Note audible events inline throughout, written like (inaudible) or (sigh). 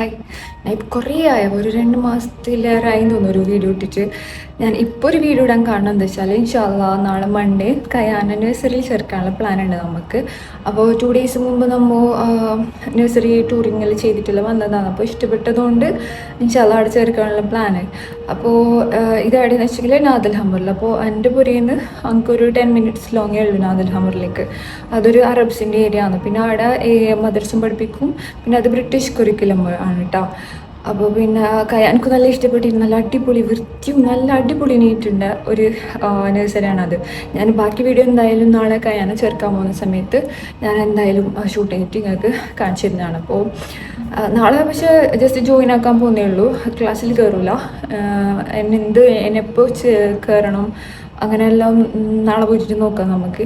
Hi ഞാൻ ഇപ്പോൾ കുറേ ആയ? ഒരു രണ്ട് മാസത്തിലേറെ ആയി തോന്നുന്നു ഒരു വീഡിയോ ഇട്ടിട്ട്. ഞാൻ ഇപ്പോൾ ഒരു വീഡിയോ ഇടാൻ കാരണം എന്താ വെച്ചാൽ ഇൻഷാല്ല നാളെ മൺഡേ കയാന നഴ്സറിയിൽ ചേർക്കാനുള്ള പ്ലാൻ ഉണ്ട് നമുക്ക്. അപ്പോൾ ടു ഡേയ്സ് മുമ്പ് നമ്മൾ നഴ്സറി ടൂറിങ്ങിൽ ചെയ്തിട്ടുള്ള വന്നതാണ്. അപ്പോൾ ഇഷ്ടപ്പെട്ടതുകൊണ്ട് ഇൻഷാല്ല അവിടെ ചേർക്കാനുള്ള പ്ലാന് അപ്പോൾ ഇതെവിടെയെന്ന് വെച്ചെങ്കിൽ നാദൽ ഹമ്മറിൽ അപ്പോൾ എന്റെ പുരയിൽ നിന്ന് നമുക്കൊരു ടെൻ മിനിറ്റ്സ് ലോങ്ങേ ഉള്ളൂ നാദൽ ഹമ്മറിലേക്ക് അതൊരു അറബ്സിന്റെ ഏരിയ ആണ്. പിന്നെ അവിടെ മദർസും പഠിപ്പിക്കും. പിന്നെ അത് ബ്രിട്ടീഷ് കുറിക്കുലം ആണ് കേട്ടോ അപ്പോൾ പിന്നെ എനിക്ക് നല്ല ഇഷ്ടപ്പെട്ടിരുന്നു. നല്ല അടിപൊളി വൃത്തിയും നല്ല അടിപൊളി നീറ്റുണ്ട് ഒരു അത് ഞാൻ ബാക്കി വീഡിയോ എന്തായാലും നാളെ കയാനെ ചേർക്കാൻ പോകുന്ന സമയത്ത് ഞാൻ എന്തായാലും ഷൂട്ട് ചെയ്തിട്ട് നിങ്ങൾക്ക് കാണിച്ചിരുന്നതാണ് അപ്പോൾ നാളെ പക്ഷേ ജസ്റ്റ് ജോയിൻ ആക്കാൻ പോകുന്നേ ഉള്ളൂ. ക്ലാസ്സിൽ കയറില്ല എന്നെന്ത് എന്നെപ്പോൾ കയറണം അങ്ങനെയെല്ലാം എല്ലാം നാളെ പോയിട്ട് നോക്കാം നമുക്ക്.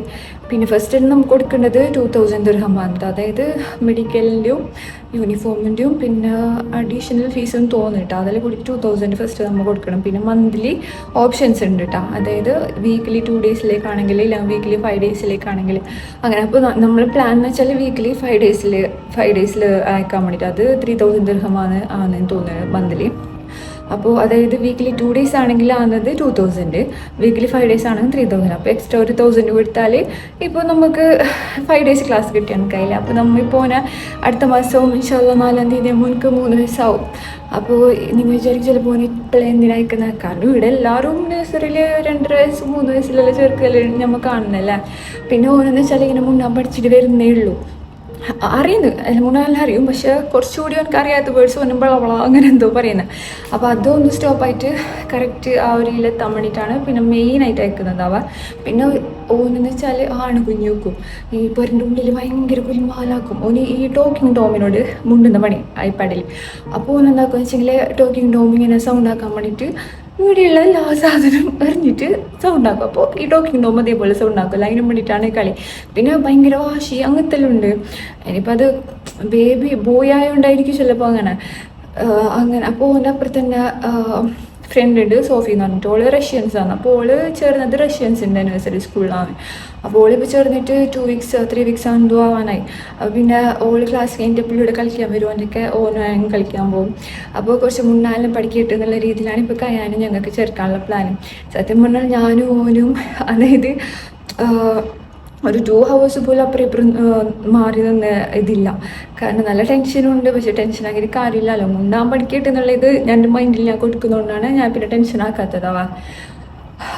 പിന്നെ ഫസ്റ്റ് നമുക്ക് കൊടുക്കേണ്ടത് ടു തൗസൻഡ് ദിർഹമാണ് അതായത് മെഡിക്കലിന്റെയും യൂണിഫോമിന്റെയും പിന്നെ അഡീഷണൽ ഫീസും തോന്നിട്ടോ അതിൽ കൂടി ടു തൗസൻഡ് ഫസ്റ്റ് നമ്മൾ കൊടുക്കണം. പിന്നെ മന്ത്ലി ഓപ്ഷൻസ് ഉണ്ട് കേട്ടോ. അതായത് വീക്കിലി ടു ഡേയ്സിലേക്കാണെങ്കിൽ അല്ലെങ്കിൽ വീക്കിലി ഫൈവ് ഡേയ്സിലേക്കാണെങ്കിൽ അങ്ങനെ അപ്പോൾ നമ്മൾ പ്ലാൻ എന്ന് വെച്ചാൽ വീക്കിലി ഫൈവ് ഡേയ്സിൽ ഫൈവ് ഡേയ്സിൽ അയക്കാൻ വേണ്ടിയിട്ട് അത് ത്രീ തൗസൻഡ് ദിർഹമാണ് ആണെന്ന് തോന്നുന്നത് മന്ത്ലി അപ്പോൾ അതായത് വീക്കിലി ടു ഡേയ്സ് ആണെങ്കിൽ ആകുന്നത് two thousand weekly five days ആണെങ്കിൽ ത്രീ തൗസൻഡ് അപ്പോൾ എക്സ്ട്രാ ഒരു തൗസൻഡ് കൊടുത്താൽ ഇപ്പോൾ നമുക്ക് ഫൈവ് ഡേയ്സ് ക്ലാസ് കിട്ടിയാണ് കയ്യിൽ അപ്പോൾ നമ്മൾ ഇപ്പോൾ അടുത്ത മാസവും ഇൻഷാല്ല നാലാം തീയതി മുൻക്ക് മൂന്ന് വയസ്സാവും. അപ്പോൾ നിങ്ങൾ വിചാരിക്കും ചിലപ്പോൾ ഇപ്പോൾ എന്തിനായിക്കുന്ന കാരണം ഇവിടെ എല്ലാവരും നഴ്സറിയിൽ രണ്ട് വയസ്സ് മൂന്ന് വയസ്സിലെല്ലാം ചേർക്കൽ നമ്മൾ കാണുന്നല്ലേ? പിന്നെ ഓരോന്ന് വെച്ചാൽ ഇങ്ങനെ മുന്നാൻ പഠിച്ചിട്ട് വരുന്നേ ഉള്ളൂ. അറിയുന്നു. മൂന്നാലെല്ലാം അറിയും. പക്ഷെ കുറച്ചുകൂടി എനിക്ക് അറിയാത്ത വേർഡ്സ് വരുമ്പോൾ ബളബള അങ്ങനെ എന്തോ പറയുന്നത് അപ്പോൾ അതൊന്ന് സ്റ്റോപ്പായിട്ട് കറക്റ്റ് ആ ഒരു ഇലെത്താൻ വേണ്ടിയിട്ടാണ് പിന്നെ മെയിനായിട്ട് അവ. പിന്നെ ഓനെന്ന് വെച്ചാൽ ആണ് കുഞ്ഞു വെക്കും ഈ പെറിന്റെ ഉള്ളിൽ ഭയങ്കര കുഞ്ഞുമാലാക്കും ഓന് ഈ ടോക്കിംഗ് ടോമിനോട് മുണ്ടുന്ന പണി ഐപാഡിൽ അപ്പോൾ ഓനെന്താക്കുക വെച്ചെങ്കിൽ ടോക്കിംഗ് ടോം സൗണ്ട് ആക്കാൻ വേണ്ടിയിട്ട് ഇവിടെയുള്ള എല്ലാ സാധനം എറിഞ്ഞിട്ട് സൗണ്ട് ആക്കും. അപ്പോൾ ഈ ടോക്കിംഗ് ടോം അതേപോലെ സൗണ്ട് ആക്കുമല്ലോ അതിന് വേണ്ടിയിട്ടാണ് കളി. പിന്നെ ഭയങ്കര വാശി അങ്ങനത്തെ ഉണ്ട് ഇനിയിപ്പോൾ അത് ബേബി ബോയ് ആയതുകൊണ്ടായിരിക്കും ചിലപ്പോൾ അങ്ങനെ. അങ്ങനെ. അപ്പോൾ അതിന്റെ അപ്പുറത്ത് ഫ്രണ്ട് ഉണ്ട് സോഫി എന്ന് പറഞ്ഞിട്ട്. ഓൾ റഷ്യൻസ് ആണ്. അപ്പോൾ ഓൾ ചേർന്നത് റഷ്യൻസിന്റെ നഴ്സറി സ്കൂളിലാണ് അപ്പോൾ ഓളിപ്പോൾ ചേർന്നിട്ട് ടു വീക്സ് ത്രീ വീക്സ് എന്തോ ആവാനായി. അപ്പോൾ പിന്നെ ഓൾ ക്ലാസ് കഴിഞ്ഞിട്ട് ഇവിടെ കളിക്കാൻ വരും. അവന്റെയൊക്കെ ഓനും കളിക്കാൻ പോകും. അപ്പോൾ കുറച്ച് മുന്നാലും പഠിക്കട്ടെ എന്നുള്ള രീതിയിലാണ് ഇപ്പോൾ കയാനും ഞങ്ങൾക്ക് ചേർക്കാനുള്ള പ്ലാൻ സത്യം പറഞ്ഞാൽ ഞാനും ഓനും അതായത് ഒരു ടു ഹവേഴ്സ് പോലും അപ്പുറം ഇപ്പുറം മാറി നിന്ന് ഇതില്ല. കാരണം നല്ല ടെൻഷനുണ്ട് പക്ഷെ ടെൻഷൻ ആക്കിയിട്ട് കാര്യമില്ലല്ലോ. മുണ്ടാൻ പഠിക്കട്ടെ എന്നുള്ള ഇത് ഞാൻ എന്റെ മൈൻഡിൽ ഞാൻ കൊടുക്കുന്നതുകൊണ്ടാണ് ഞാൻ പിന്നെ ടെൻഷൻ ആക്കാത്തതാവാ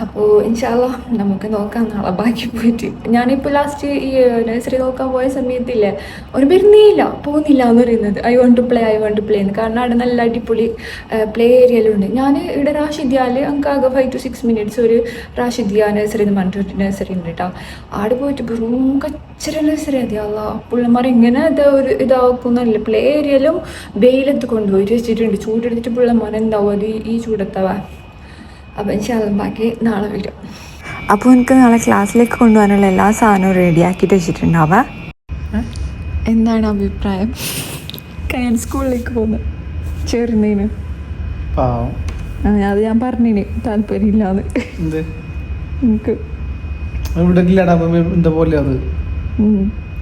അപ്പോൾ ഇൻഷാല്ല നമുക്ക് നോക്കാം നാളെ ബാക്കി പോയിട്ട്. ഞാനിപ്പോൾ ലാസ്റ്റ് ഈ നഴ്സറി നോക്കാൻ പോയ സമയത്തില്ലേ ഒരു വരുന്നേയില്ല പോകുന്നില്ല എന്ന് പറയുന്നത്. I want to play I want to play എന്ന്. കാരണം അവിടെ നല്ല അടിപൊളി പ്ലേ ഏരിയയിലുണ്ട് ഞാൻ ഇവിടെ റാഷിദ്യാൽ നമുക്ക് ആകെ ഫൈവ് ടു സിക്സ് മിനിറ്റ്സ് ഒരു റാഷിദ്യ നഴ്സറി എന്ന് പറഞ്ഞിട്ട് നഴ്സറി ഉണ്ട് കേട്ടോ ആടെ പോയിട്ട് വെറും കച്ചര നഴ്സറി അതെ പുള്ളമാർ ഇങ്ങനെ അത് ഒരു ഇതാക്കുന്നല്ല പ്ലേ ഏരിയയിലും വെയിലത്ത് കൊണ്ടുപോയിട്ട് വെച്ചിട്ടുണ്ട്. ചൂടെടുത്തിട്ട് പിള്ളമാർ എന്താവും അത് ഈ ചൂടത്തവാ അപ്പം ഇൻഷാല്ല ബാക്കി നാളെ വരും അപ്പോൾ എനിക്ക് നാളെ ക്ലാസ്സിലേക്ക് കൊണ്ടുപോകാനുള്ള എല്ലാ സാധനവും റെഡിയാക്കിയിട്ട് വെച്ചിട്ടുണ്ടാവ? എന്താണ് അഭിപ്രായം? കയൻ സ്കൂളിലേക്ക് പോകുന്നു ചേർന്നതിന് അത് ഞാൻ പറഞ്ഞിന്. താല്പര്യമില്ലാന്ന് എന്ത്? എനിക്ക്.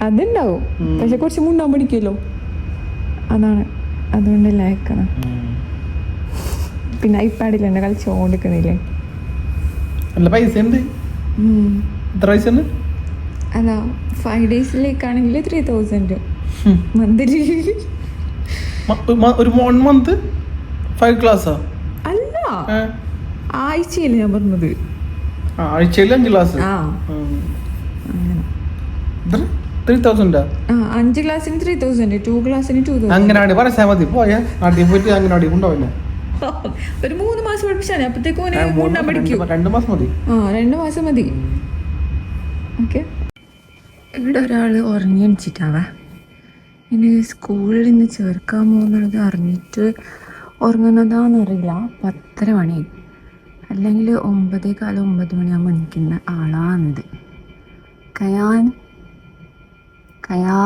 അതുണ്ടാവും. പക്ഷെ കുറച്ച് മുണ്ടാൻ പഠിക്കുമല്ലോ. അതാണ്. അതുകൊണ്ടല്ലേ അയക്കണം. പിന്നെ ഐപാഡിൽ തന്നെ കളിച്ചോണ്ടിരിക്കുന്നില്ലേ? അല്ല പൈസ ഉണ്ട് എത്ര പൈസ ഉണ്ട്? അതാ ഫൈവ് ഡേയ്സിലേക്കാണെങ്കിൽ ത്രീ തൗസൻഡ് മന്ത്ലി. ഒരു വൺ മന്ത് ഫൈവ് ക്ലാസ്സാ അല്ല. ആഴ്ചയില്ല ഞാൻ പറഞ്ഞത്. ആഴ്ചയിൽ അഞ്ച് ക്ലാസ് ത്രീ തൗസൻഡാ അഞ്ച് ക്ലാസ്സിന് ത്രീ തൗസൻഡ് ടു ക്ലാസ്സിന് ടു തൗസൻഡ് അങ്ങനെ പറയാ മതി പോയാ. നാട്ടിൽ പോയിട്ട് അങ്ങനെ കൊണ്ടുപോയില്ല ഒരു മൂന്ന് മാസം പഠിപ്പിച്ചാൽ അപ്പത്തേക്കും പഠിക്കും. രണ്ട് മാസം മതി. ആ രണ്ട് മാസം മതി. ഓക്കെ. ഇവിടെ ഒരാൾ ഉറങ്ങി എണിച്ചിട്ടാവേ ഇനി സ്കൂളിൽ നിന്ന് ചേർക്കാൻ പോകുന്നത് അറിഞ്ഞിട്ട് ഉറങ്ങുന്നതാണെന്നറിയില്ല പത്തര മണി. അല്ലെങ്കിൽ ഒമ്പതേ കാലം ഒമ്പത് മണിയാകുമ്പോൾ എണിക്കുന്ന ആളാണിത്. കയാൻ കയാ.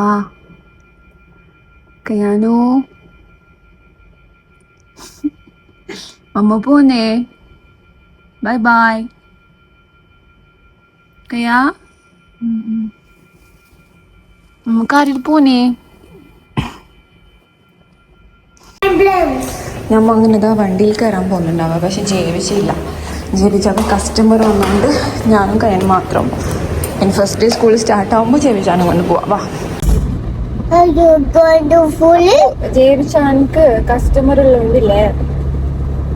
കയാനോ? അമ്മ പോന്നേ ബൈ ബൈ കയാ നമുക്ക് ആരും പോന്നേ ഞമ്മ അങ്ങനെ ഇതാ വണ്ടിയിൽ കയറാൻ പോകുന്നുണ്ടാവുക. പക്ഷെ ജീവിച്ചില്ല. ജീവിച്ചപ്പോൾ കസ്റ്റമർ വന്നുകൊണ്ട് ഞാനും കയ്യൻ മാത്രം ഇനി ഫസ്റ്റ് ഡേ സ്കൂൾ സ്റ്റാർട്ട് ആകുമ്പോൾ ജയിച്ചാനും കൊണ്ട് പോവാം. വാ. Are you going to fool it? ജയിച്ചാనికి കസ്റ്റമർ ഉള്ളതുകൊണ്ടില്ലേ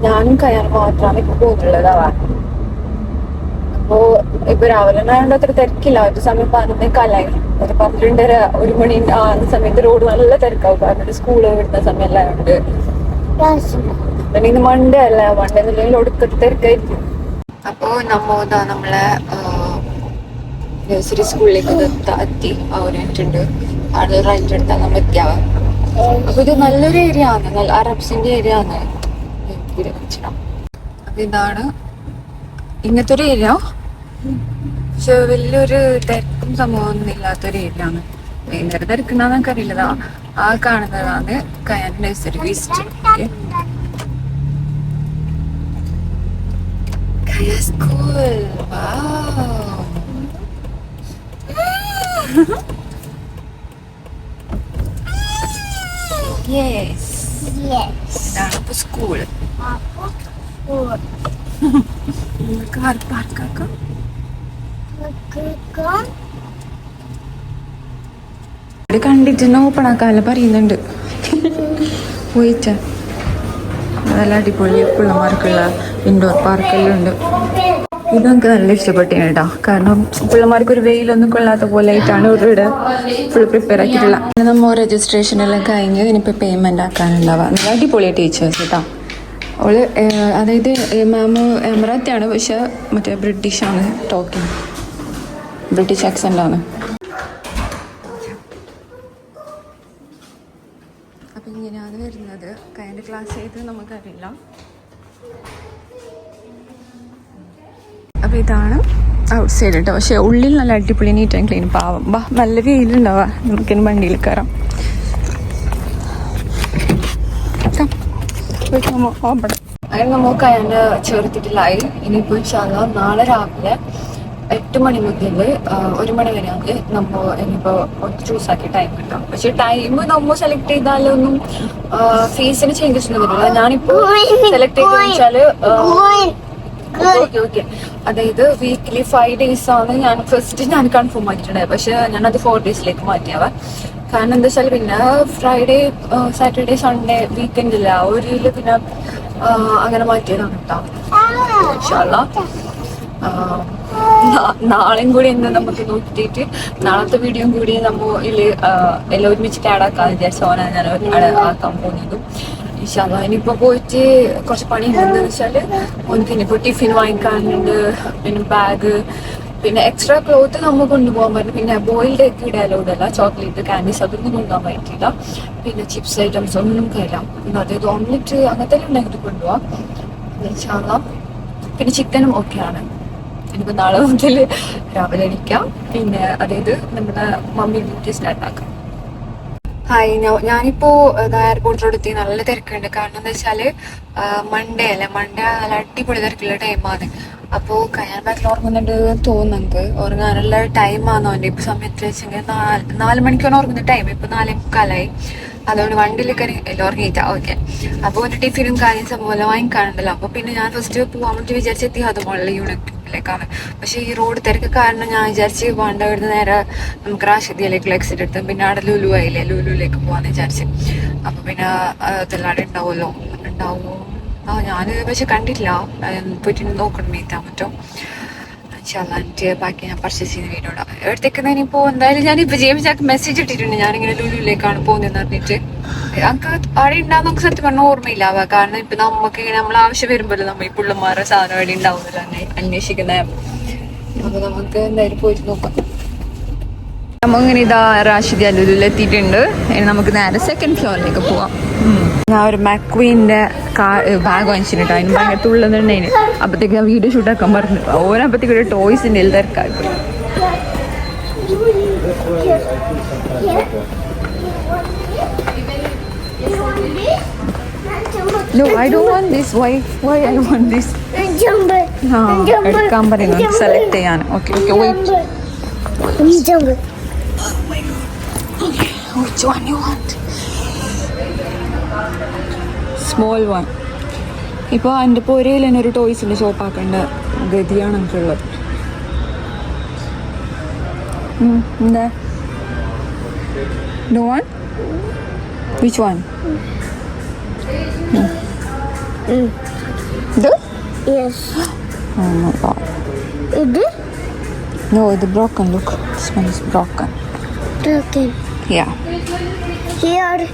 ഞാനും കയ്യാൻ മാത്രമാണ് ഇപ്പൊ പോകുന്നുള്ളത് പോകുന്നുള്ളതാവാ അപ്പോ ഇപ്പൊ രാവിലെ ആയതുകൊണ്ട് അത്ര തിരക്കില്ല. ഒരു സമയം പതിനൊന്നേ കാലായി ഒരു പന്ത്രണ്ടര ഒരു മണി ആ സമയത്ത് റോഡ് നല്ല തിരക്കാവും. കാരണം സ്കൂൾ വിടുന്ന സമയം ആയതുകൊണ്ട് Yes. പിന്നെ മണ്ടേ അല്ല? മണ്ടേ എന്നുണ്ടെങ്കിൽ ഒടുക്കത്തെ തിരക്കായിരിക്കും. അപ്പോ നമ്മ ഇതാ നമ്മളെ നഴ്സറി സ്കൂളിലേക്ക് എത്ത- അവരായിട്ടുണ്ട് അവിടെ റൈറ്റ് എടുത്താൽ നമ്മൾ എത്തിയാവാം അപ്പൊ ഇത് നല്ലൊരു ഏരിയ ആണ്. നല്ല അറബ്സിന്റെ ഏരിയ ആണ്. അപ്പൊ ഇതാണ് ഇങ്ങനത്തെ ഒരു ഏരിയ പക്ഷെ വലിയൊരു തിരക്കും സംഭവമൊന്നും ഇല്ലാത്തൊരു ഏരിയ ആണ്. ഭയങ്കര തിരക്കുണ്ടാന്നൊക്കെ അറിയില്ലതാ ആ കാണുന്നതാണ് Kayan nursery waste yes. Car പാർക്കാക്കാം. ഇത് കണ്ടിട്ട് ഓപ്പൺ ആക്കാല്ല പറയുന്നുണ്ട്. പോയിച്ച. നല്ല അടിപൊളി പിള്ളമാർക്കുള്ള ഇൻഡോർ പാർക്കെല്ലാം ഉണ്ട്. ഇത് നമുക്ക് നല്ല ഇഷ്ടപ്പെട്ടു കേട്ടോ കാരണം പിള്ളമാർക്ക് ഒരു വെയിലൊന്നും കൊള്ളാത്ത പോലെ ആയിട്ടാണ് ഇവിടെ ഫുൾ പ്രിപ്പയർ ആക്കിയിട്ടുള്ളത്. നമ്മൾ രജിസ്ട്രേഷൻ എല്ലാം കഴിഞ്ഞ് ഇനിയിപ്പോൾ പേയ്മെന്റ് ആക്കാനുണ്ടാവുക. നല്ല അടിപൊളി ടീച്ചേഴ്സ് കേട്ടോ അവൾ അതായത് മാം എമറാത്തിയാണ് പക്ഷെ മറ്റേ ബ്രിട്ടീഷാണ് ടോക്കിംഗ് ബ്രിട്ടീഷ് ആക്സെന്റാണ് അപ്പം ഇങ്ങനെയാണ് വരുന്നത്. കൈന്റെ ക്ലാസ് ചെയ്ത് നമുക്കറിയില്ല. അപ്പോൾ ഇതാണ് ഔട്ട് സൈഡ് കേട്ടോ പക്ഷേ ഉള്ളിൽ നല്ല അടിപൊളി നീറ്റ് ആൻഡ് ക്ലീൻ പാവം. ബാ നല്ല വെയിലുണ്ടാവാ. നമുക്കിനി വണ്ടിയിൽ കയറാം. അങ്ങനെ നമുക്ക് അയാളെ ചേർത്തിട്ടില്ലായി. ഇനിയിപ്പോൾ ഇൻഷാല്ല നാളെ രാവിലെ എട്ട് മണി മുതൽ ഒരു മണി വരെ അത് നമ്മ ഇനിയിപ്പോൾ ചൂസ് ആക്കി ടൈം കിട്ടാം. പക്ഷെ ടൈം നമ്മ സെലക്ട് ചെയ്താലൊന്നും ഫീസിന് ചേഞ്ചസ് ഒന്നും വരില്ല. ഞാനിപ്പോൾ സെലക്ട് ചെയ്തെന്ന് വെച്ചാൽ ഓക്കെ ഓക്കെ. അതായത് വീക്കിലി ഫൈവ് ഡേയ്സ് ആണ് ഞാൻ ഫസ്റ്റ് ഞാൻ കൺഫേം ആക്കിയിട്ടുണ്ടായത്. പക്ഷെ ഞാനത് ഫോർ ഡേയ്സിലേക്ക് മാറ്റിയാവ കാരണം എന്താ വെച്ചാൽ പിന്നെ ഫ്രൈഡേ സാറ്റർഡേ സൺഡേ വീക്കെൻഡ് ഇല്ല ഒരു പിന്നെ അങ്ങനെ മാറ്റിയതാണ് കേട്ടോ. ആ, നാളെയും കൂടി ഇന്ന് നമുക്ക് നോക്കിയിട്ട് നാളത്തെ വീഡിയോ കൂടി നമ്മൾ ഇതിൽ ആ, എല്ലാം ഒരുമിച്ചിട്ട് ആഡ് ആക്കാൻ വിചാരിച്ച ഓനാണ് ഞാൻ ആക്കാൻ പോകുന്നതും ഇൻഷാല്ലാ ഇനിയിപ്പോ പോയിട്ട് കുറച്ച് പണി ഉണ്ടെന്ന് വെച്ചാൽ ഓനക്ക് ഇനിയിപ്പോ ടിഫിൻ വാങ്ങിക്കാനുണ്ട് പിന്നെ ബാഗ് പിന്നെ എക്സ്ട്രാ ക്ലോത്ത് നമ്മൾ കൊണ്ടുപോകാൻ പറ്റും പിന്നെ ബോയിൽഡ് എഗ് ഇടാലോ ഇടല്ല ചോക്ലേറ്റ് കാൻഡീസ് അതൊന്നും കൊണ്ടുപോകാൻ പറ്റില്ല പിന്നെ ചിപ്സ് ഐറ്റംസ് ഒന്നും പിന്നെ അതായത് ഓംലെറ്റ് അങ്ങനത്തെ ഉണ്ടെങ്കിൽ കൊണ്ടുപോവാം. ഇൻഷാല്ലാ പിന്നെ ചിക്കനും ഓക്കെയാണ് ഇനിയിപ്പോൾ നാളെ മുതൽ രാവിലെ അടിക്കാം പിന്നെ അതായത് നമ്മുടെ മമ്മി ഡ്യൂട്ടി സ്റ്റാർട്ട് ആക്കാം. ഹായ് ഞാനിപ്പോ എയർപോർട്ടിലോട് എത്തി. നല്ല തിരക്കുണ്ട്. കാരണം എന്താ വെച്ചാൽ മൺഡേ അല്ലേ? മൺഡേ നല്ല അടിപൊളി തിരക്കുള്ള ടൈമാണ് അപ്പോ കയ്യാൻ ബാക്കിൽ ഉറങ്ങുന്നുണ്ട് തോന്നുന്നുണ്ട് ഉറങ്ങാനുള്ള ടൈമാണോ അവന്റെ. ഇപ്പൊ സമയത്ത് വെച്ചെങ്കിൽ നാല് മണിക്കാണ് ഉറങ്ങുന്ന ടൈം ഇപ്പൊ നാലേ മുക്കാലായി. അതുകൊണ്ട് എല്ലാം ഉറങ്ങിയിട്ടാ. ഓക്കെ അപ്പൊ ഒരു ടിഫിനും കാര്യം സംഭവം വാങ്ങിക്കാണുണ്ടല്ലോ അപ്പൊ പിന്നെ ഞാൻ ഫസ്റ്റ് പോകാൻ വേണ്ടി വിചാരിച്ചെത്തി അത് മുകളിൽ യൂണിറ്റിലേക്കാണ് പക്ഷെ ഈ റോഡ് തിരക്ക് കാരണം ഞാൻ വിചാരിച്ച് വേണ്ട ഇവിടുന്ന് നേരെ നമുക്ക് റാഷിദിയിലേക്കുള്ള എക്സിറ്റ് എടുത്ത്. പിന്നെ അവിടെ ലുലു ആയില്ലേ? ലുലുവിലേക്ക് പോവാന്ന് വിചാരിച്ച്. അപ്പൊ പിന്നെ അതെല്ലാം ഉണ്ടാവുമല്ലോ. ഉണ്ടാവുമോ? ആ ഞാൻ പക്ഷെ കണ്ടില്ല പോയിട്ട് നോക്കണം എത്താൻ പറ്റും. ഇൻഷാല്ലാ എനിക്ക് ബാക്കി ഞാൻ പർച്ചേസ് ചെയ്യുന്ന വീഡിയോ ഇടാം. എവിടത്തേക്ക് എന്തായാലും ഞാൻ ഇപ്പൊ ജെയിംസ് ആക്ക് മെസ്സേജ് ഇട്ടിട്ടുണ്ട്. ഞാനിങ്ങനെ ലുലുവിലേക്കാണ് പോകുന്നതെന്ന് പറഞ്ഞിട്ട്. ഞങ്ങൾക്ക് അവിടെ ഉണ്ടാകുന്ന സത്യം പറഞ്ഞാൽ ഓർമ്മയില്ല. കാരണം ഇപ്പൊ നമുക്ക് ഇങ്ങനെ നമ്മൾ ആവശ്യം വരുമ്പോൾ നമ്മൾ ഈ പുള്ളന്മാരുടെ സാധനം അവിടെ ഉണ്ടാവുന്നില്ല അന്വേഷിക്കുന്ന. അപ്പൊ നമുക്ക് എന്തായാലും പോയിട്ട് നോക്കാം. നമ്മങ്ങനെ ഇതാ റാഷിദി അല്ലൂരിൽ എത്തിയിട്ടുണ്ട് ഇനി നമുക്ക് നേരെ സെക്കൻഡ് ഫ്ലോറിലേക്ക് പോവാം. ഞാൻ ഒരു മാക്വീന്റെ ബാഗ് വാങ്ങിച്ചിട്ടുണ്ട്. അതിന് ഭയങ്കര തുള്ളുന്നുണ്ടായിന് അപ്പത്തേക്ക് ഞാൻ വീഡിയോ ഷൂട്ടാക്കാൻ പറഞ്ഞു. ഓരോപ്പത്തേക്ക് ഒരു ടോയ്സിന്റെ തിരക്കായി പോയി No, I don't want this. Why? Why I want this? Jumbo. ആ എടുക്കാൻ പറയുന്നു. സെലക്ട് ചെയ്യാൻ. Okay okay wait Jumbo. Which one you want? Small one ഇപ്പോൾ എന്റെ പൊരയിൽ തന്നെ ഒരു ടോയ്സിന്റെ ഷോപ്പാക്കേണ്ട ഗതിയാണ് എനിക്കുള്ളത് എന്താ No one? Which one? ഇത് This? No, the broken. Look, this one is broken. Broken. Yeah. Here.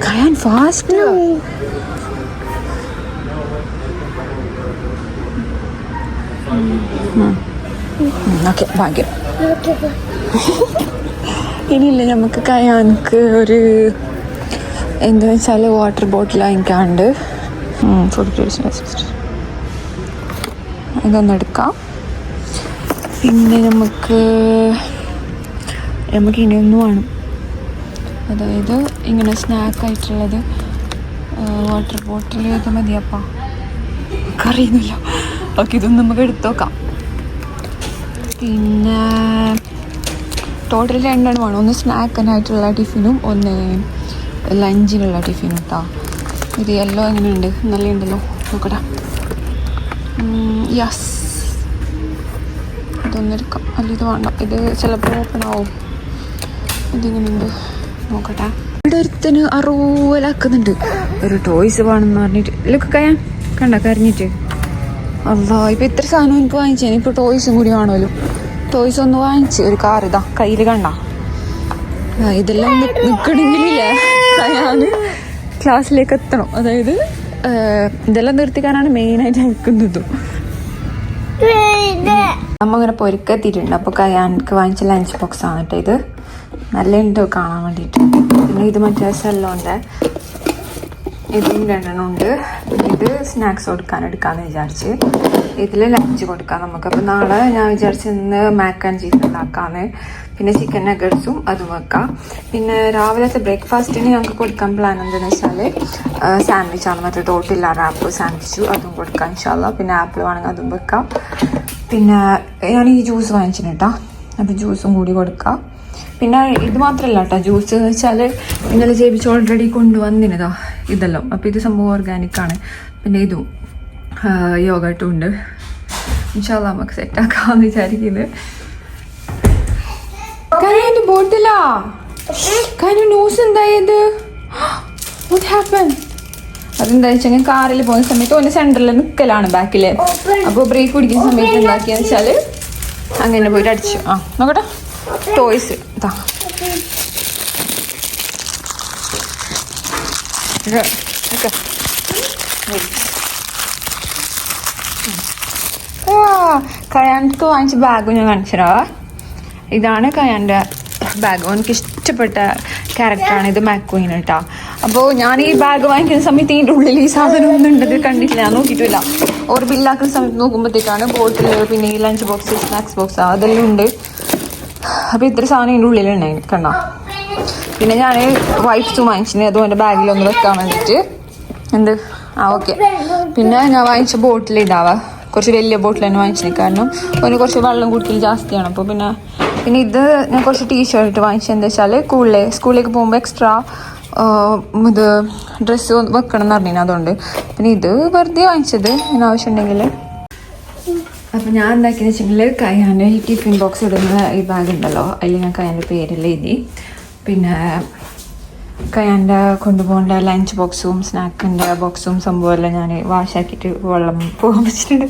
Kayan, fast. No. Okay ഭാഗ്യം Okay. ഇനിയില്ല നമുക്ക് കയാൻക്ക് ഒരു എന്താ വെച്ചാൽ വാട്ടർ ബോട്ടിൽ വാങ്ങിക്കാണ്ട് ഫുഡ് ഇതൊന്നും എടുക്കാം പിന്നെ നമുക്ക് നമുക്ക് ഇനിയൊന്നും വേണം. അതായത് ഇങ്ങനെ സ്നാക്ക് ആയിട്ടുള്ളത് വാട്ടർ ബോട്ടിൽ ഇത് മതിയപ്പാ അറിയുന്നില്ല ഓക്കെ ഇതൊന്നും നമുക്ക് എടുത്തു നോക്കാം. പിന്നെ ടോട്ടൽ രണ്ടെണ്ണം വേണം. ഒന്ന് സ്നാക്കിനായിട്ടുള്ള ടിഫിനും ഒന്ന് ലഞ്ചിനുള്ള ടിഫിനും കേട്ടോ ഇത് യെല്ലോ എങ്ങനെയുണ്ട് നല്ല ഉണ്ടല്ലോ നോക്കട്ടെ യെസ് ഇതൊന്നെടുക്കാം അല്ല ഇത് വേണ്ട. ഇത് ചിലപ്പോൾ ഓപ്പൺ ആവും. ഇതിങ്ങനെയുണ്ട്. നോക്കട്ടെ. ഇവിടെ ഒരുത്തന് അറുവലാക്കുന്നുണ്ട് ഒരു ടോയ്സ് വേണമെന്ന് പറഞ്ഞിട്ട്. ഇല്ലൊക്കെ കയാൻ കണ്ട കരഞ്ഞിട്ട്. അല്ലാ ഇപ്പൊ ഇത്ര സാധനം എനിക്ക് വാങ്ങിച്ചു. ഇപ്പൊ ടോയ്സും കൂടി വേണമല്ലോ. ടോയ്സ് ഒന്ന് വാങ്ങിച്ച്. ഒരു കാർ ഇതാ. കയ്യിൽ കണ്ട. ഇതെല്ലാം നിൽക്കണമെങ്കിലേ ഞാൻ ക്ലാസ്സിലേക്ക് എത്തണം. അതായത് ഇതെല്ലാം നിർത്തിക്കാനാണ് മെയിനായിട്ട് നിൽക്കുന്നത്. നമ്മ ഇങ്ങനെ പൊരുക്കെത്തിയിട്ടുണ്ട് അപ്പോൾ എനിക്ക് വാങ്ങിച്ച ലഞ്ച് ബോക്സ് ആണ് കേട്ടോ ഇത്. നല്ല ഉണ്ട് കാണാൻ വേണ്ടിയിട്ട്. പിന്നെ ഇത് മറ്റേ സെല്ലോന്റെ ഇതും രണ്ടെണ്ണം ഉണ്ട്. ഇത് സ്നാക്സ് കൊടുക്കാൻ എടുക്കാമെന്ന് വിചാരിച്ച്. ഇതിൽ ലഞ്ച് കൊടുക്കാം നമുക്ക്. അപ്പോൾ നാളെ ഞാൻ വിചാരിച്ചു ഇന്ന് മാക്ക് ആൻഡ് ചീസ് ഉണ്ടാക്കാമെന്ന് പിന്നെ ചിക്കൻ നഗറ്റ്സും അതും വെക്കാം. പിന്നെ രാവിലത്തെ ബ്രേക്ക്ഫാസ്റ്റിന് ഞങ്ങൾക്ക് കൊടുക്കാൻ പ്ലാൻ എന്താണെന്ന് വെച്ചാൽ സാൻഡ്വിച്ചാണ് മറ്റേ തോട്ടില്ല റാപ്പ് സാൻഡ്വിച്ചു അതും കൊടുക്കാം ഇൻഷാല്ല പിന്നെ ആപ്പിൾ വേണമെങ്കിൽ അതും വെക്കാം. പിന്നെ ഞാൻ ഈ ജ്യൂസ് വാങ്ങിച്ചിന് കേട്ടോ അപ്പോൾ ജ്യൂസും കൂടി കൊടുക്കാം. പിന്നെ ഇത് മാത്രമല്ല കേട്ടോ ജ്യൂസ് എന്ന് വെച്ചാൽ ഇന്നലെ ചേപ്പിച്ച് ഓൾറെഡി കൊണ്ടുവന്നിരുന്നതോ ഇതെല്ലാം. അപ്പോൾ ഇത് സംഭവം ഓർഗാനിക് ആണ്. പിന്നെ ഇതും യോഗട്ടും ഉണ്ട്. ഇൻഷാല്ല നമുക്ക് സെറ്റ് ആക്കാമെന്ന് വിചാരിക്കുന്നത് ബോട്ടിലാ? കാര്യം ന്യൂസ് എന്തായത് വാട്ട് ഹാപ്പൻ അതെന്താ വെച്ചാൽ കാറിൽ പോകുന്ന സമയത്ത് ഒന്ന് സെന്ററിൽ നിൽക്കലാണ് ബാക്കിൽ അപ്പോൾ ബ്രേക്ക് പിടിക്കുന്ന സമയത്ത് എന്താക്കിയെന്ന് വെച്ചാൽ അങ്ങനെ പോയിട്ട് അടിച്ചു. ആ നോക്കട്ടെ. ടോയ്സ് കയാൻക്ക് വാങ്ങിച്ച ബാഗ് ഞാൻ കാണിച്ചരാ ഇതാണ് കയാന്റെ ബാഗ് എനിക്ക് ഇഷ്ടപ്പെട്ട ക്യാരക്ടറാണ് ഇത് മാക്വീൻ കേട്ടോ അപ്പോൾ ഞാൻ ഈ ബാഗ് വാങ്ങിക്കുന്ന സമയത്ത് ഇതിന്റെ ഉള്ളിൽ ഈ സാധനം ഒന്നും ഉണ്ടത് കണ്ടിട്ടില്ല. ഞാൻ നോക്കിയിട്ടില്ല. ഓർ ബില്ലാക്കുന്ന സമയത്ത് നോക്കുമ്പോഴത്തേക്കാണ് ബോട്ടിൽ പിന്നെ ഈ ലഞ്ച് ബോക്സ് സ്നാക്സ് ബോക്സ് അതെല്ലാം ഉണ്ട്. അപ്പോൾ ഇത്ര സാധനം ഇതിന്റെ ഉള്ളിലുണ്ടായി കണ്ട? പിന്നെ ഞാൻ വൈപ്സും വാങ്ങിച്ചിന്. അതും എന്റെ ബാഗിലൊന്ന് വെക്കാൻ വേണ്ടിയിട്ട് എന്ത്? ആ ഓക്കെ പിന്നെ ഞാൻ വാങ്ങിച്ച ബോട്ടിൽ ഇടാവാ കുറച്ച് വലിയ ബോട്ടിൽ തന്നെ വാങ്ങിച്ചിന്. കാരണം അതിന് കുറച്ച് വെള്ളം കുടിക്കൽ ജാസ്തിയാണ്. അപ്പോൾ പിന്നെ പിന്നെ ഇത് ഞാൻ കുറച്ച് ടീഷർട്ട് വാങ്ങിച്ചത് എന്താ വെച്ചാൽ സ്കൂളിലെ സ്കൂളിലേക്ക് പോകുമ്പോൾ എക്സ്ട്രാ ഇത് ഡ്രസ്സ് വെക്കണം എന്ന് പറഞ്ഞു അതുകൊണ്ട്. പിന്നെ ഇത് വെറുതെ വാങ്ങിച്ചത് ആവശ്യമുണ്ടെങ്കിൽ. അപ്പം ഞാൻ എന്താക്കിയെന്ന് വെച്ചിട്ടുണ്ടെങ്കിൽ കയ്യാന്റെ ഈ ടിഫിൻ ബോക്സ് ഇടുന്ന ഈ ബാഗ് ഉണ്ടല്ലോ. അതിൽ ഞാൻ കയ്യാന്റെ പേരെല്ലാം എഴുതി. പിന്നെ കയ്യാന്റെ കൊണ്ടുപോകേണ്ട ലഞ്ച് ബോക്സും സ്നാക്കിന്റെ ബോക്സും സംഭവമെല്ലാം ഞാൻ വാഷാക്കിയിട്ട് വെള്ളം പോകാൻ വെച്ചിട്ടുണ്ട്.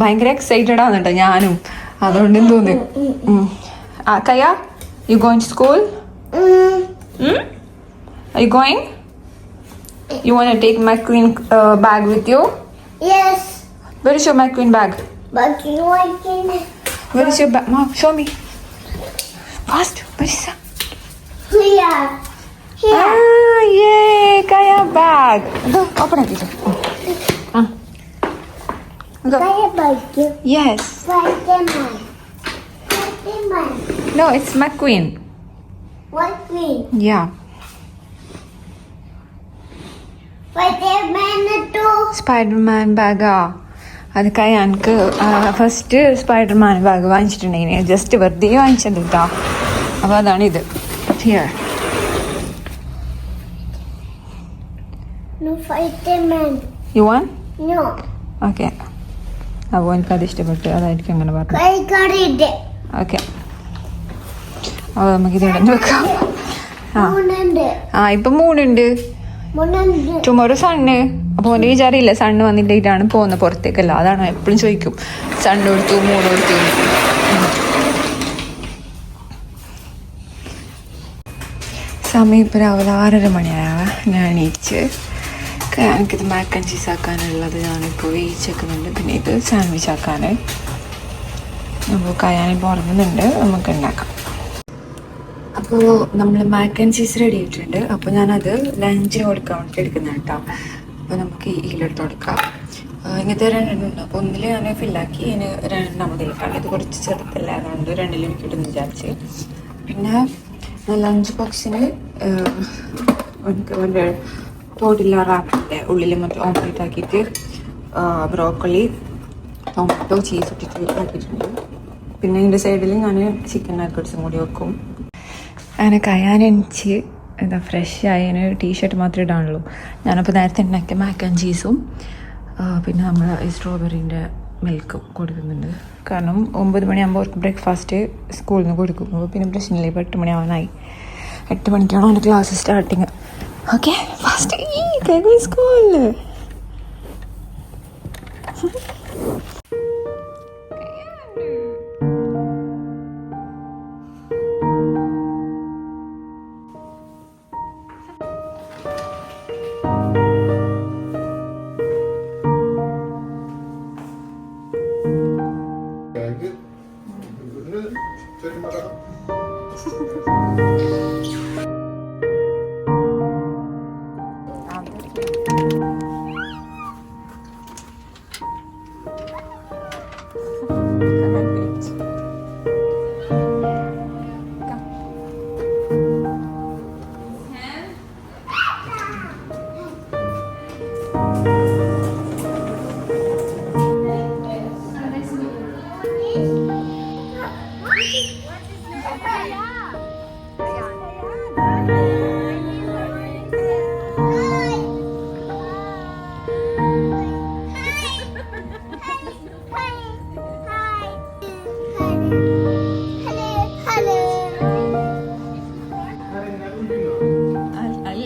ഭയങ്കര എക്സൈറ്റഡ് ആണ് കേട്ടോ ഞാനും. അതുകൊണ്ട് തോന്നി കയ്യ you going Are you going? You want to take my queen uh, bag with you? Yes. Where is your my queen bag? But you I can. Where is your bag? Mom, show me. Fast, it? Here. Here. Ah, yay! Kaya bag. Open it. Ah. Go. Kaya bag. Yes. Kaya bag. No, it's my queen. What queen? Yeah. Spiderman Baga. അതൊക്കെ ഞങ്ങൾക്ക് first Spiderman bag വാങ്ങിച്ചിട്ടുണ്ടെങ്കിൽ just വെറുതെ വാങ്ങിച്ചത് കേട്ടോ അപ്പോൾ അതാണ് ഇത്. Here. U. Okay അപ്പോൾ എനിക്കത് ഇഷ്ടപ്പെട്ടു. അതായിരിക്കും അങ്ങനെ പറഞ്ഞു. ഓക്കെ അപ്പോൾ നമുക്ക് ഇത് ഇടന്ന് വെക്കാം? ആ. ഇപ്പം മൂണുണ്ട്. Munande. Tomorrow sun. അപ്പോൾ ഓന്റെ വിചാരമില്ല സണ്ണ് വന്നിട്ടാണ് പോകുന്നത് പുറത്തേക്കല്ല. അതാണ് എപ്പോഴും ചോദിക്കും. സണ്ണ് കൊടുത്തു മൂട് കൊടുത്തു. സമയം ഇപ്പോൾ രാവിലെ ആറര മണിയാണ് ഞാൻ എണീച്ച് എനിക്കിത് മാക്കൻ ചീസ് ആക്കാനുള്ളത് ഞാനിപ്പോൾ വേവിച്ചേക്കുന്നുണ്ട്. പിന്നെ ഇത് സാൻഡ്വിച്ച് ആക്കാൻ അപ്പോൾ കയാനിപ്പോൾ ഉറങ്ങുന്നുണ്ട്. നമുക്ക് ഉണ്ടാക്കാം. അപ്പോൾ നമ്മൾ മാക്ക് ആൻഡ് ചീസ് റെഡി ആയിട്ടുണ്ട്. അപ്പോൾ ഞാനത് ലഞ്ചിന് കൊടുക്കാൻ വേണ്ടി എടുക്കുന്നത് കേട്ടോ. അപ്പോൾ നമുക്ക് ഇതിലെടുത്ത് കൊടുക്കാം. ഇങ്ങനത്തെ രണ്ടെണ്ണം ഉണ്ട്. അപ്പോൾ ഒന്നിൽ ഞാൻ ഫില്ലാക്കി ഇതിന് രണ്ടാമതിലേക്കാണ് ഇത് കുറച്ച് ചെറുതല്ല രണ്ടിലും എനിക്ക് ഇടുന്നു വിചാരിച്ച്. പിന്നെ ലഞ്ച് ബോക്സിന് എനിക്ക് മറ്റേ തോടില്ല റാപ്പിന്റെ ഉള്ളിൽ മറ്റേ ഓംപ്ലേറ്റ് ആക്കിയിട്ട് ബ്രോക്കോളി ടൊമാറ്റോ ചീസ് ഇട്ടിട്ട് ആക്കിയിട്ടുണ്ട് പിന്നെ ഇതിന്റെ സൈഡിൽ ഞാൻ ചിക്കൻ നഗറ്റ്സും കൂടി വെക്കും. അങ്ങനെ കയാനെനിച്ച് എന്താ ഫ്രഷ് ആയി അതിന് ടീഷർട്ട് മാത്രമേ ഇടാണുള്ളൂ ഞാനപ്പോൾ നേരത്തെ ഉണ്ടാക്കിയ മാക്കൻ ചീസും പിന്നെ നമ്മൾ ഈ സ്ട്രോബെറീന്റെ മിൽക്കും കൊടുക്കുന്നുണ്ട് കാരണം ഒമ്പത് മണിയാകുമ്പോൾ അവർക്ക് ബ്രേക്ക്ഫാസ്റ്റ് സ്കൂളിൽ നിന്ന് കൊടുക്കും. അപ്പോൾ പിന്നെ പ്രശ്നമില്ല. ഇപ്പോൾ എട്ട് മണിയാവാനായി. എട്ട് മണിക്കാണോ അവന്റെ ക്ലാസ് സ്റ്റാർട്ടിങ് ഓക്കെ ഫാസ്റ്റ് സ്കൂളിൽ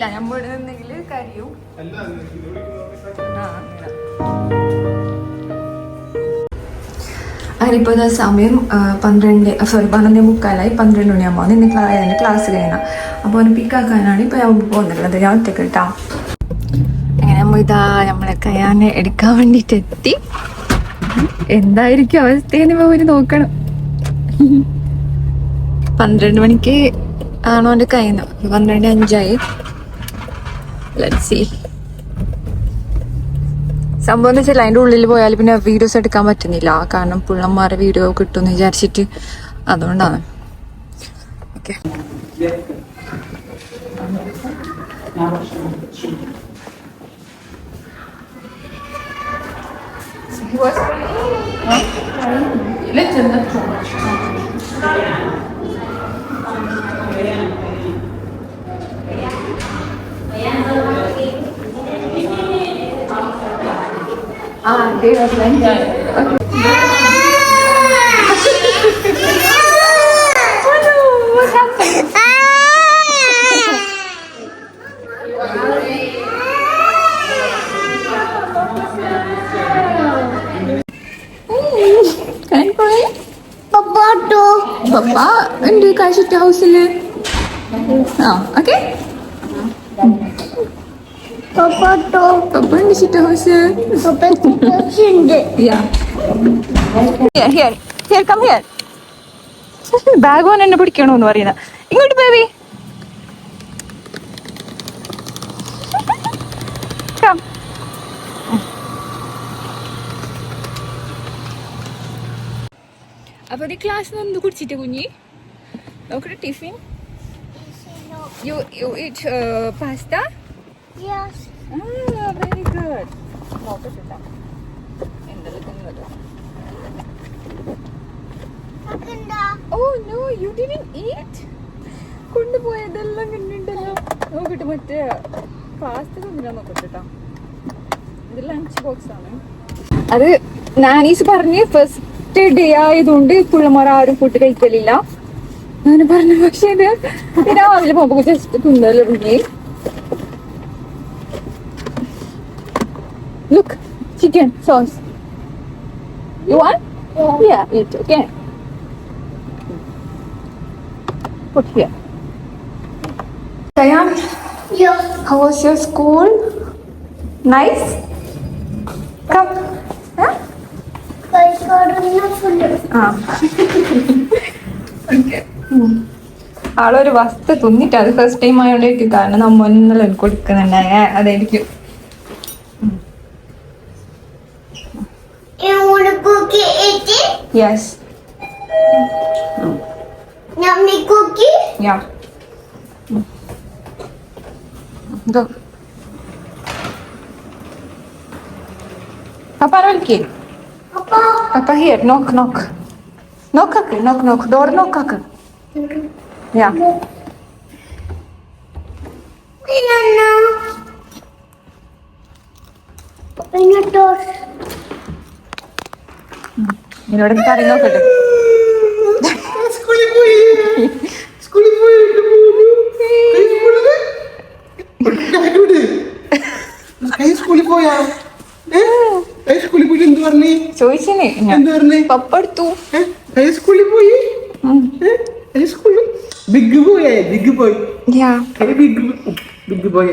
അല്ല നമ്മൾ നിന്നെങ്കിൽ കരിയും. അതിനിപ്പോൾ ഇതാ സമയം ആ, പന്ത്രണ്ട് സോറി പന്ത്രണ്ട് മുക്കാലായി പന്ത്രണ്ട് മണിയാകുമ്പോൾ നിന്ന് ക്ലാസ് ക്ലാസ് കഴിയണം അപ്പോൾ അവന് പിക്കാക്കാനാണ് ഇപ്പോൾ ഞാൻ പോകുന്നുള്ളത് ഞാൻ ഒറ്റയ്ക്ക് കേട്ടോ അങ്ങനെ നമ്മൾ ഇതാ നമ്മളെ കയ്യാനെ എടുക്കാൻ വേണ്ടിയിട്ട് എത്തി? എന്തായിരിക്കും അവസ്ഥയെന്ന് ഇപ്പോൾ ഒരു നോക്കണം. പന്ത്രണ്ട് മണിക്ക് ആണോ എന്റെ കയ്യുന്നു പന്ത്രണ്ട് അഞ്ചായി. സംഭവം എന്ന് വെച്ചാൽ അതിന്റെ ഉള്ളിൽ പോയാൽ പിന്നെ വീഡിയോസ് എടുക്കാൻ പറ്റുന്നില്ല. കാരണം പിള്ളന്മാരെ വീഡിയോ കിട്ടുമെന്ന് വിചാരിച്ചിട്ട് അതുകൊണ്ടാണ്. Okay Ah, they are blind. Okay. Baba, and do you guys at the house? Oh, okay. ഉണ്ട് ചിറ്റ house Potato. Şimdi. Yeah. Here, here. Here, come here. Bag ഓൻ എന്നെ പിടിക്കണോന്ന് പറയുന്ന ഇങ്ങോട്ട് ബേബി. അപ്പൊ ഇത് ക്ലാസ് നിന്ന് കുടിച്ചിട്ട് കുഞ്ഞി നോക്കട്ടെ tiffin you you eat pasta. Very good നോക്കട്ടില്ല. എന്തെല്ലാം തിന്നത് Bakında. Oh no you didn't eat കൊണ്ടുപോയതെല്ലാം കണ്ടിട്ടുണ്ടല്ലോ നോക്കട്ടെ മറ്റേ ഫാസ്റ്റ് തന്നില്ല നോക്കട്ടെ ഇത് ലഞ്ച് ബോക്സ് ആണ്. അത് നാനീസ് പറഞ്ഞ് ഫസ്റ്റ് ഡേ ആയതുകൊണ്ട് പുള്ളമാർ ആരും ഫുഡ് കഴിക്കലില്ല. ഞാൻ പറഞ്ഞു. പക്ഷേ ഇത് രാവിലെ പോകുമ്പോൾ just തിന്നൽ chicken sauce you want Yeah, eat okay. Put here. Dayan? Yeah. how was your school? Nice? Come. Huh? Full ആ (laughs) ആളൊരു വസ്തു തിന്നിട്ട് അത് ഫസ്റ്റ് ടൈം ആയതുകൊണ്ടായിരിക്കും കാരണം നമ്മൾ ഒന്നല്ല കൊടുക്കുന്നുണ്ടായ അതായിരിക്കും You want to cookie eat it? Yes. Mm. Yummy cookie? Yeah. Mm. Go. Papa, roll kid. Papa. Papa, here. Knock, knock. Knock, knock, knock, knock. Door, knock, knock. Yeah. We don't know. We don't. കൈ സ്കൂളിൽ? ഡാഡിയോട്. കൈ സ്കൂളിൽ പോയാ ഏ? കൈ സ്കൂളിൽ പോയിട്ട് എന്ത് പറഞ്ഞു ചോദിച്ചിനെ എന്ത് പറഞ്ഞു പപ്പ എടുത്തു ഏ? കൈ സ്കൂളിൽ പോയി ഉം. ഏ? കൈ big boy big boy yeah Hey, big, big boy.